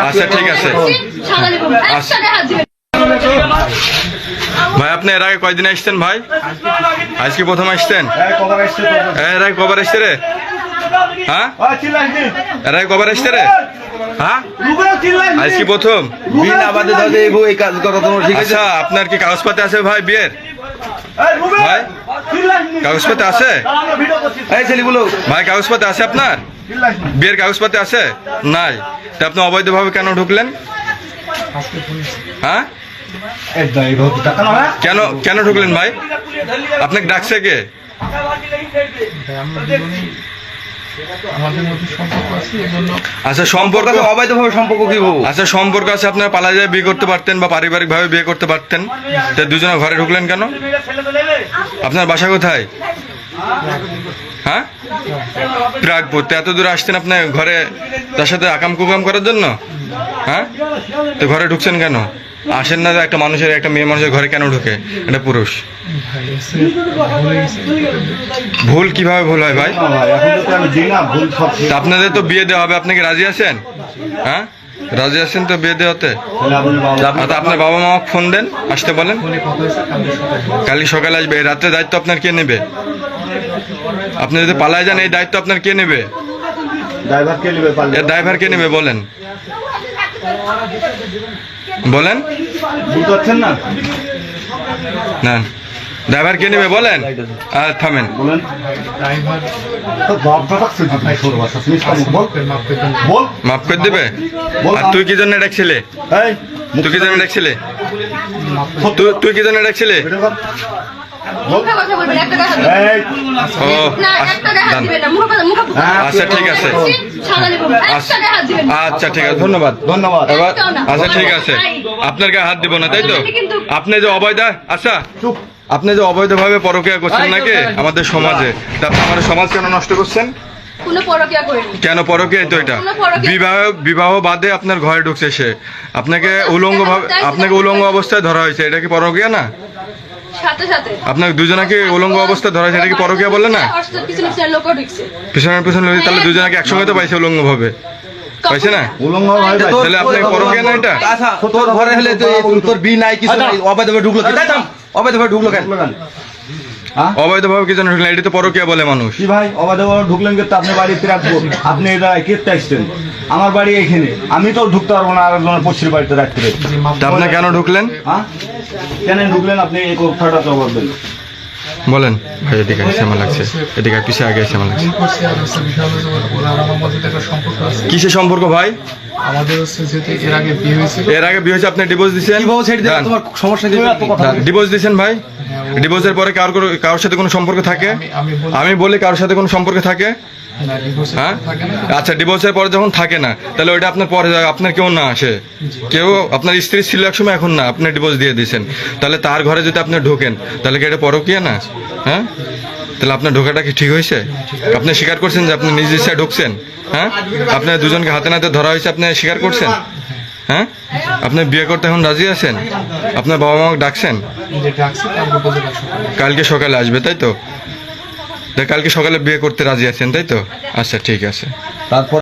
আচ্ছা ঠিক আছে। দিবেন ভাই আপনি এর আগে কয়দিন আসছেন ভাই? আজকে প্রথম আসছেন এর আগে কবার আসছে রে? হ্যাঁ? এর আগে কবার আসছে রে? হ্যাঁ? আজকে প্রথম? বিন আবাদে দাদা এই কাজ করা তোমার ঠিক আছে আচ্ছা আপনার কি কাগজপাতি আছে ভাই বিয়ের? ভাই? কাগজপাতি আছে? এই ছেলেগুলো। ভাই কাগজপাতি আছে আপনার? বিয়ের কাগজপাতি আছে? নাই। তা আপনি অবৈধভাবে কেন ঢুকলেন? হ্যাঁ? কেন কেন ঢুকলেন ভাই? আপনাকে ডাকছে কে? সম্পর্ক আছে আচ্ছা সম্পর্ক সম্পর্ক অবৈধভাবে সম্পর্ক কি বউ? আচ্ছা সম্পর্ক আছে আপনার পালা যায় বিয়ে করতে পারতেন বা পারিবারিক ভাবে বিয়ে করতে পারতেন। তা দুজনে ঘরে ঢুকলেন কেন? আপনার বাসা কোথায়? হ্যাঁ? প্রাগপুর তো এত দূরে আসতেন আপনার ঘরে, তার সাথে আকাম কুকাম করার জন্য? হ্যাঁ? তো ঘরে ঢুকছেন কেন? আসেন না একটা মানুষের, একটা মেয়ে মানুষের ঘরে কেন ঢুকে? এটা পুরুষ। ভুলে কীভাবে ভুল হয় ভাই? আপনাদের তো বিয়ে দেওয়া হবে, আপনি কি রাজি আছেন? হ্যাঁ? রাজি আছেন তো বিয়ে দেওয়াতে? আপনার বাবা মা ফোন দেন আসতে বলেন। কালকে সকালে আসবে এই রাত্রে দায়িত্ব আপনার কে নেবে? আপনি যদি পালায় যান এই দায়িত্ব আপনার কে নেবে? ড্রাইভার কে নেবে বলেন। বলেন। না। ড্রাইভার কে নেবে বলেন? আর থামেন। মাফ করে দেবে? আর তুই কি জন্য ডাকছিলে? তুই কি জন্য ডাকছিলে? তুই তুই কি জন্য ডাকছিলে? মুখ আচ্ছা ঠিক আছে। দিবেন। আচ্ছা ঠিক আছে। ধন্যবাদ ধন্যবাদ। আচ্ছা ঠিক আছে। আপনার গায়ে হাত দিব না তাই তো? আপনি যে অবৈধ আচ্ছা। চুপ। আপনি যে অবৈধভাবে পরকিয়া করছেন নাকি? আমাদের সমাজে। আপনি আমাদের সমাজ কেন নষ্ট করছেন? কোনো পরকিয়া করেনি। কেন পরকিয়া? তো এটা। বিবাহ বিবাহ বাদে আপনার ঘরে ঢুকছে সে। আপনাকে উলঙ্গ ভাবে আপনাকে উলঙ্গ অবস্থায় ধরা হয়েছে। এটা কি পরকিয়া না? সাথে সাথে। আপনাকে দুজনাকে উলঙ্গ অবস্থায় ধরা হয়েছে। এটা কি পরকিয়া বললে না? অস্ত্র পিছনে পিছনে পিছনের পিছনে তাহলে দুজনাকে একসঙ্গে তো পাইছে উলঙ্গ ভাবে। পাইছে না? উলঙ্গ ভাই তাহলে আপনি পরকিয়া না এটা? আচ্ছা তোর ঘরে হলে তোর বি নাই কিছু নাই। অবৈধভাবে ঢুকলো। অবৈধভাবে ঢুকলো কেন? হ্যাঁ? অবৈধভাবে কি জন্য ঢুকলেন এটা তো পরকিয়া বলে মানুষ। কি ভাই অবাধে ঢুকলেন কিন্তু আপনি বাড়িতে রাখব আপনি এটা কেটে আসছেন। আমার বাড়ি এখানে আমি তো ঢুকতে পারব না আরেকজনের পশ্চির বাড়িতে রাখতে। আপনি কেন ঢুকলেন? হ্যাঁ? কেন ঢুকলেন আপনি? এই কথাটা বলেন। ভাই এদিকে আমার লাগছে। এদিকে পিছে আগে আমার লাগছে? আর আর কিসের সম্পর্ক ভাই? আমাদের হচ্ছে এর আগে বিয়ে হয়েছিল এর আগে বিয়ে হয়েছে আপনি ডিভোর্স দিয়েছেন কি ছেড়ে দিলে তোমার সমস্যা কি? ডিভোর্স দিয়েছেন ভাই? ডিভোর্সের পরে কার কোনো- কারোর সাথে কোনো সম্পর্ক থাকে? আমি আমি বলি কারোর সাথে কোনো সম্পর্ক থাকে? হ্যাঁ? আচ্ছা ডিভোর্সের পরে যখন থাকে না তাহলে ওইটা আপনার পরে আপনার কেউ না আসে। কেউ আপনার স্ত্রী ছিল এক সময় এখন না। আপনি ডিভোর্স দিয়ে দিয়েছেন। তাহলে তার ঘরে যদি আপনি ঢোকেন তাহলে কি এটা পরকিয়া না? হ্যাঁ? তাহলে আপনার ঢোকাটা কি ঠিক হয়েছে? আপনি স্বীকার করছেন যে আপনি নিজ ইচ্ছায় ঢুকছেন হ্যাঁ? আপনার দুজনকে হাতে নাতে ধরা হয়েছে, আপনি স্বীকার করছেন? হ্যাঁ? আপনি বিয়ে করতে এখন রাজি আছেন? আপনার বাবা মাকে ডাকছেন? কালকে সকালে আসবে, তাই তো কালকে সকালে বিয়ে করতে রাজি আছেন, তাই তো? আচ্ছা ঠিক আছে। তারপর